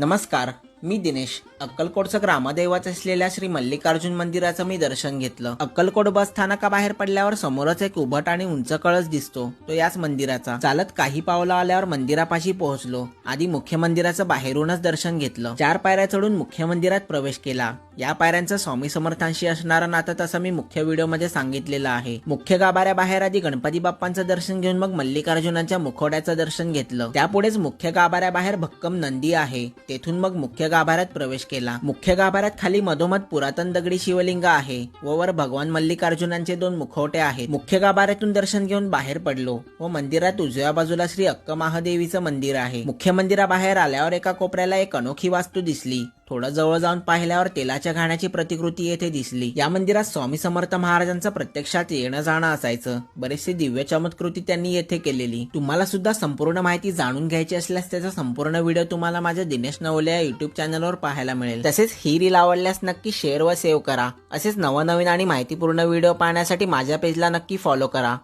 नमस्कार मी दिनेश. अक्कलकोटचं ग्रामदैवत असलेल्या श्री मल्लिकार्जुन मंदिराचं मी दर्शन घेतलं. अक्कलकोट बस स्थानकाबाहेर पडल्यावर समोरच एक उभट आणि उंच कळस दिसतो. तो याच मंदिराचा. चालत काही पावलं आल्यावर मंदिरापाशी पोहोचलो. आधी मुख्य मंदिराचं बाहेरूनच दर्शन घेतलं. चार पायऱ्या चढून मुख्य मंदिरात प्रवेश केला. या पायऱ्यांचं स्वामी समर्थांशी असणारं नातं तसं मी मुख्य व्हिडिओमध्ये सांगितलेलं आहे. मुख्य गाभाऱ्याबाहेर आधी गणपती बाप्पांचं दर्शन घेऊन मग मल्लिकार्जुनांच्या मुखवड्याचं दर्शन घेतलं. त्यापुढेच मुख्य गाभाऱ्याबाहेर भक्कम नंदी आहे. तेथून मग मुख्य गाभाऱ्यात प्रवेश केला. मुख्य गाभाऱ्यात खाली मधोमध पुरातन दगडी शिवलिंग आहे. व वर भगवान मल्लिकार्जुनांचे दोन मुखवटे आहेत. मुख्य गाभाऱ्यातून दर्शन घेऊन बाहेर पडलो व मंदिरात उजव्या बाजूला श्री अक्क महादेवीचं मंदिर आहे. मुख्य मंदिराबाहेर आल्यावर एका कोपऱ्याला एक अनोखी वास्तू दिसली. थोडं जवळ जाऊन पाहिल्यावर तेलाच्या घाण्याची प्रतिकृती येथे दिसली. या मंदिरात स्वामी समर्थ महाराजांचं प्रत्यक्षात येणं जाणं असायचं. बरेचसे दिव्य चमत्कृती त्यांनी येथे केलेली. तुम्हाला सुद्धा संपूर्ण माहिती जाणून घ्यायची असल्यास त्याचा संपूर्ण व्हिडिओ तुम्हाला माझ्या दिनेश नवले या युट्यूब चॅनलवर पाहायला मिळेल. तसेच ही रील आवडल्यास नक्की शेअर व सेव्ह करा. असेच नवनवीन आणि माहितीपूर्ण व्हिडिओ पाहण्यासाठी माझ्या पेजला नक्की फॉलो करा.